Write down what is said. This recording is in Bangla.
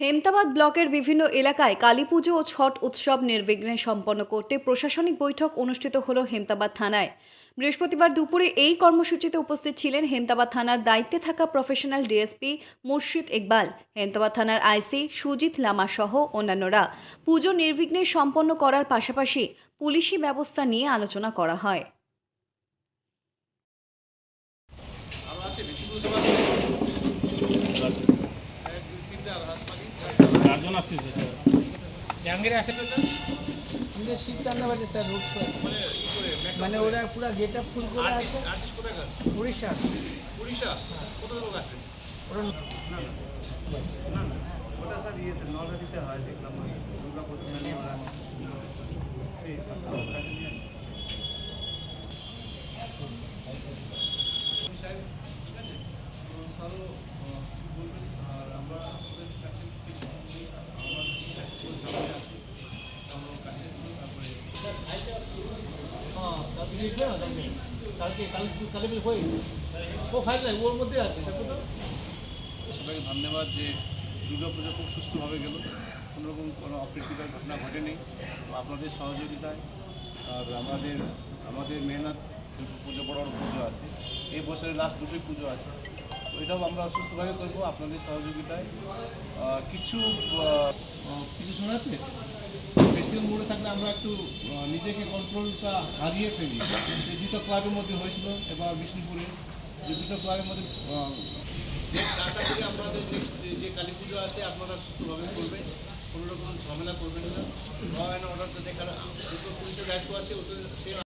হেমতাবাদ ব্লকের বিভিন্ন এলাকায় কালীপুজো ও ছট উৎসব নির্বিঘ্নে সম্পন্ন করতে প্রশাসনিক বৈঠক অনুষ্ঠিত হল হেমতাবাদ থানায়। বৃহস্পতিবার দুপুরে এই কর্মসূচিতে উপস্থিত ছিলেন হেমতাবাদ থানার দায়িত্বে থাকা প্রফেশনাল ডিএসপি মুর্শিদ ইকবাল, হেমতাবাদ থানার আইসি সুজিত লামা সহ অন্যান্যরা। পুজো নির্বিঘ্নে সম্পন্ন করার পাশাপাশি পুলিশি ব্যবস্থা নিয়ে আলোচনা করা হয়। আসে আমাদের শিবতান্ডব আছে স্যার রোড শো মানে ওরা পুরো গেট আপ ফুল করে আছে উড়িষ্যা। উড়িষ্যা? কত লোক আসবে ওরা ওটা স্যার ইয়েতে নলহাটিতে হয় দেখলাম আমি। দুর্গা প্রতিমা কালকে ওর আছে সবাইকে ধন্যবাদ যে দুর্গা পুজো খুব সুস্থভাবে গেল। কোনোরকম কোনো অপ্রীতিকর ঘটনা ঘটেনি। আপনাদের সহযোগিতায় আর আমাদের আমাদের মেহনত পুজো বড় বড় পুজো আছে। এই বছরে লাস্ট দুটোই পুজো আছে। এটাও আমরা সুস্থভাবে করব। আপনাদের সহযোগিতায় কিছু কিছু শোনা যাচ্ছে? ফেস্টিভ্যাল মোডে থাকলে আমরা একটু নিজেকে কন্ট্রোলটা হারিয়ে ফেলি। এই দুটো ক্লাবের মধ্যে হয়েছিল, এবার বিষ্ণুপুরে। যে দুটো ক্লাবের মধ্যে আপনাদের যে কালী পুজো আছে, আপনারা করবেন। কোনো রকম ঝামেলা করবেন না। দায়িত্ব আছে, ওদের সে